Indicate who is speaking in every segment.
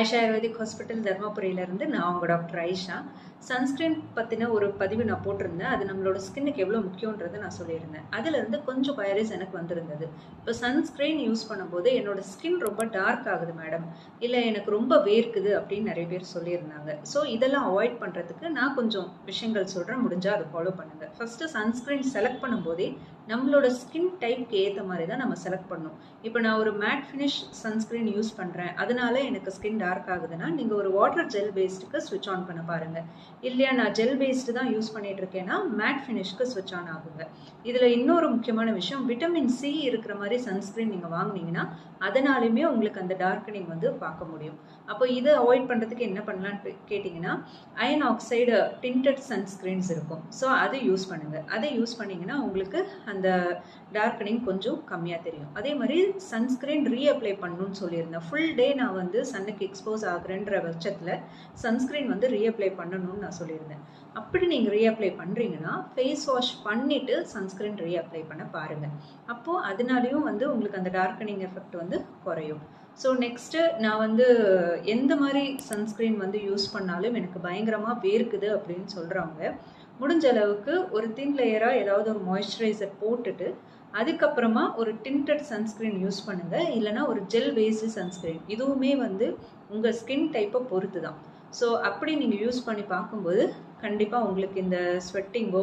Speaker 1: Aisha ayurvedic hospital தர்மபுரியிலேருந்து நான் உங்கள் doctor Aisha sunscreen பற்றின ஒரு பதிவு நான் போட்டிருந்தேன். அது நம்மளோட ஸ்கின்னுக்கு எவ்வளோ முக்கியன்றதை நான் சொல்லியிருந்தேன். அதுலேருந்து கொஞ்சம் குயரிஸ் எனக்கு வந்திருந்தது. இப்போ சன்ஸ்க்ரீன் யூஸ் பண்ணும்போது என்னோட ஸ்கின் ரொம்ப டார்க் ஆகுது மேடம் இல்லை எனக்கு ரொம்ப வேர்க்குது அப்படின்னு நிறைய பேர் சொல்லியிருந்தாங்க. ஸோ இதெல்லாம் அவாய்ட் பண்ணுறதுக்கு நான் கொஞ்சம் விஷயங்கள் சொல்கிறேன் முடிஞ்சால் அதை ஃபாலோ பண்ணுங்கள் ஃபஸ்ட்டு சன்ஸ்க்ரீன் செலக்ட் பண்ணும்போதே நம்மளோட ஸ்கின் டைப்க்கு ஏற்ற மாதிரி தான் நம்ம செலக்ட் பண்ணணும். இப்போ நான் ஒரு மேட் ஃபினிஷ் சன்ஸ்க்ரீன் யூஸ் பண்ணுறேன் அதனால எனக்கு ஸ்கின் டார்க் ஆகுதுன்னா நீங்கள் ஒரு வாட்டர் ஜெல் பேஸ்டுக்கு ஸ்விட்ச் ஆன் பண்ண பாருங்கள் இல்லையா நான் ஜெல் பேஸ்டு தான் யூஸ் பண்ணிட்டு இருக்கேன்னா மேட் ஃபினிஷ்க்கு ஸ்விட்ச் ஆன் ஆகுங்க. இதில் இன்னொரு முக்கியமான விஷயம் விட்டமின் சி இருக்கிற மாதிரி சன்ஸ்க்ரீன் நீங்கள் வாங்கினீங்கன்னா அதனாலுமே உங்களுக்கு அந்த டார்க்கனிங் வந்து பார்க்க முடியும். அப்போ இதை அவாய்ட் பண்ணுறதுக்கு என்ன பண்ணலான்னு கேட்டிங்கன்னா அயன் ஆக்சைடு டிண்டட் சன்ஸ்க்ரீன்ஸ் இருக்கும். ஸோ அதை யூஸ் பண்ணுங்கள் அதை யூஸ் பண்ணிங்கன்னா உங்களுக்கு அந்த டார்க்கனிங் கொஞ்சம் கம்மியாக தெரியும். அதே மாதிரி சன்ஸ்க்ரீன் ரீஅப்ளை பண்ணணும்னு சொல்லியிருந்தேன். ஃபுல் டே நான் வந்து சன்னுக்கு எக்ஸ்போஸ் ஆகுறேன்ற பட்சத்தில் சன்ஸ்க்ரீன் வந்து ரீஅப்ளை பண்ணணும்னு நான் சொல்லியிருந்தேன். அப்படி நீங்கள் ரீஅப்ளை பண்ணுறீங்கன்னா ஃபேஸ் வாஷ் பண்ணிவிட்டு சன்ஸ்க்ரீன் ரீஅப்ளை பண்ண பாருங்கள் அப்போது அதனாலையும் வந்து உங்களுக்கு அந்த டார்க்கனிங் எஃபெக்ட் வந்து குறையும். ஸோ நெக்ஸ்ட்டு நான் வந்து எந்த மாதிரி சன்ஸ்க்ரீன் வந்து யூஸ் பண்ணாலும் எனக்கு பயங்கரமாக வேர்க்குது அப்படின்னு சொல்கிறவங்க முடிஞ்ச அளவுக்கு ஒரு தின் லேயராக ஏதாவது ஒரு மாய்ஸ்சரைசர் போட்டுட்டு அதுக்கப்புறமா ஒரு டிண்டட் சன்ஸ்க்ரீன் யூஸ் பண்ணுங்கள் இல்லைனா ஒரு ஜெல் பேஸ்டு சன்ஸ்க்ரீன் இதுவுமே வந்து உங்கள் ஸ்கின் டைப்பை பொறுத்து தான் ஸோ அப்படி நீங்கள் யூஸ் பண்ணி பார்க்கும்போது கண்டிப்பாக உங்களுக்கு இந்த ஸ்வெட்டிங்கோ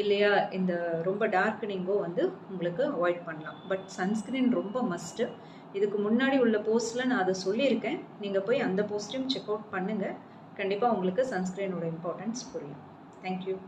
Speaker 1: இல்லையா இந்த ரொம்ப டார்க்கனிங்கோ வந்து உங்களுக்கு அவாய்ட் பண்ணலாம். பட் சன்ஸ்க்ரீன் ரொம்ப மஸ்ட்டு இதுக்கு முன்னாடி உள்ள போஸ்ட்டில் நான் அதை சொல்லியிருக்கேன். நீங்கள் போய் அந்த போஸ்ட்டையும் செக் அவுட் பண்ணுங்கள் கண்டிப்பாக உங்களுக்கு சன்ஸ்க்ரீனோட இம்பார்ட்டன்ஸ் புரியும். Thank you.